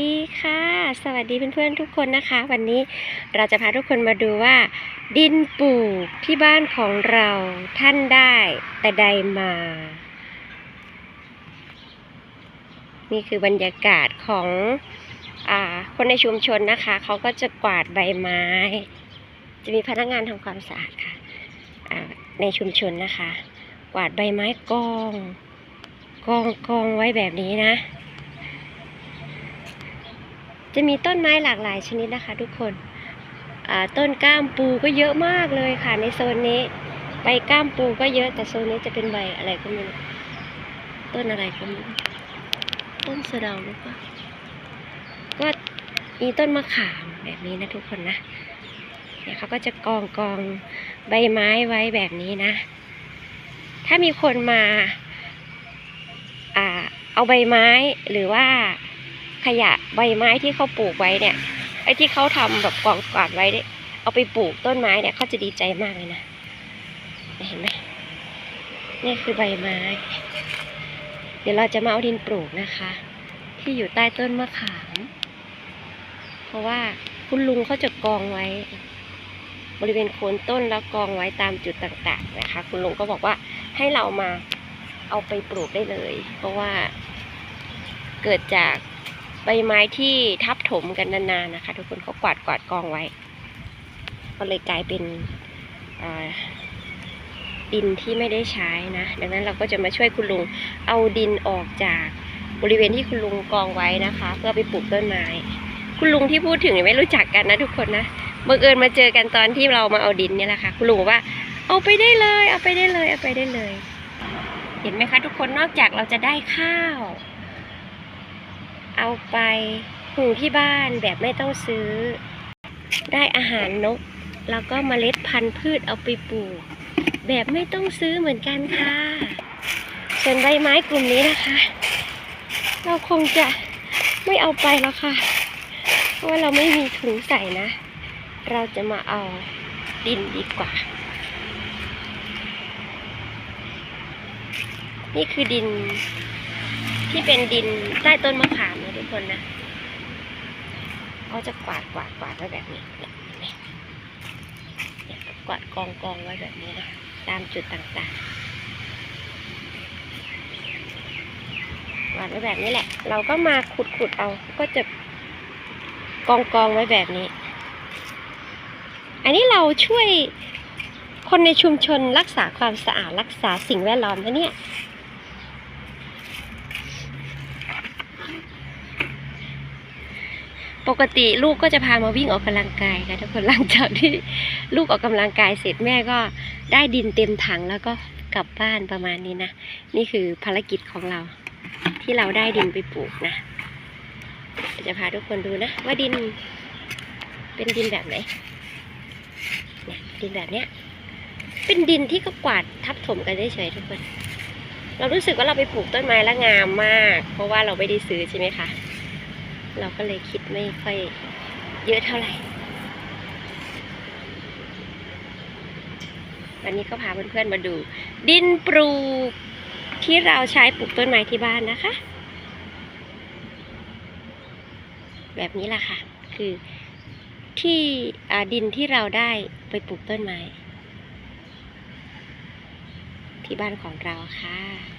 ดีค่ะ สวัสดีเพื่อนๆทุกคนนะคะ วันนี้เราจะพาทุกคนมาดูว่า ดินปลูกที่บ้านของเราท่านได้ แต่ใดมา นี่คือบรรยากาศของอคนในชุมชนนะคะ เขาก็จะกวาดใบไม้ จะมีพนักงานทำความสะอาดค่ะในชุมชนนะคะ กวาดใบไม้กอง กองกองไว้แบบนี้นะ จะมีต้นไม้หลากหลายชนิดนะคะ ทุกคนต้นก้ามปูก็เยอะมากเลยค่ะในโซนนี้ใบก้ามปูก็เยอะแต่โซนนี้จะเป็นใบอะไรก็ไม่รู้ต้นอะไรก็ไม่รู้ต้นสะเดาหรือเปล่าก็มีต้นมะขามแบบนี้นะทุกคนนะเนี่ยเขาก็จะกองกองใบไม้ไว้แบบนี้นะ ถ้ามีคนมา อ่า เอาใบไม้หรือว่า ขยะใบไม้ที่เขาปลูกไว้เนี่ยไอ้ที่เขาทำแบบกองกวาดไว้เนี่ยเอาไปปลูกต้นไม้เนี่ยเขาจะดีใจมากเลยนะเห็นไหมนี่คือใบไม้ เดี๋ยวเราจะมาเอาดินปลูกนะคะ ที่อยู่ใต้ต้นมะขาม เพราะว่าคุณลุงเขาจะกองไว้ บริเวณโคนต้นแล้วกองไว้ตามจุดต่างๆนะคะ คุณลุงก็บอกว่าให้เรามาเอาไปปลูกได้เลย เพราะว่าเกิดจาก ใบไม้ที่ทับถมกันนานๆนะคะ ทุกคนเขากวาดกวาดกองไว้ ก็เลยกลายเป็นดินที่ไม่ได้ใช้นะ ดังนั้นเราก็จะมาช่วยคุณลุงเอาดินออกจากบริเวณที่คุณลุงกองไว้นะคะ เพื่อไปปลูกต้นไม้ คุณลุงที่พูดถึงไม่รู้จักกันนะทุกคนนะบังเอิญมาเจอกันตอนที่เรามาเอาดินเนี่ยแหละค่ะคุณลุงบอกว่า เอาไปได้เลย เอาไปได้เลย เอาไปได้เลย เห็นไหมคะ ทุกคนนอกจากเราจะได้ข้าว เอาไปหุงที่บ้านแบบไม่ต้องซื้อ ได้อาหารนก แล้วก็เมล็ดพันธุ์พืชเอาไปปลูก แบบไม่ต้องซื้อเหมือนกันค่ะ ส่วนใบไม้กลุ่มนี้นะคะ เราคงจะไม่เอาไปแล้วค่ะ เพราะว่าเราไม่มีถุงใส่นะ เราจะมาเอาดินดีกว่า นี่คือดิน ที่เป็นดินใต้ต้นมะขามนะทุกคนนะเขาจะกวาดกวาดกวาดไว้แบบนี้เนี่ยกวาดกองกองไว้แบบนี้นะตามจุดต่างๆกวาดไว้แบบนี้แหละ เราก็มาขุดขุดเอาก็จะกองกองไว้แบบนี้ อันนี้เราช่วยคนในชุมชนรักษาความสะอาดรักษาสิ่งแวดล้อมนะเนี่ย ปกติลูกก็จะพามาวิ่งออกกำลังกายค่ะทุกคนหลังจากที่ลูกออกกำลังกายเสร็จแม่ก็ได้ดินเต็มถังแล้วก็กลับบ้านประมาณนี้นะ นี่คือภารกิจของเรา ที่เราได้ดินไปปลูกนะจะพาทุกคนดูนะ ว่าดินเป็นดินแบบไหนเนี่ยดินแบบเนี้ยเป็นดินที่ก็กวาดทับถมกันเฉยๆทุกคน เรารู้สึกว่าเราไปปลูกต้นไม้แล้วงามมาก เพราะว่าเราไม่ได้ซื้อใช่ไหมคะ เราก็เลยคิดไม่ค่อยเยอะเท่าไหร่ วันนี้ก็พาเพื่อนๆมาดู ดินปลูกที่เราใช้ปลูกต้นไม้ที่บ้านนะคะ แบบนี้แหละค่ะ คือที่ดินที่เราได้ไปปลูกต้นไม้ ที่บ้านของเราค่ะ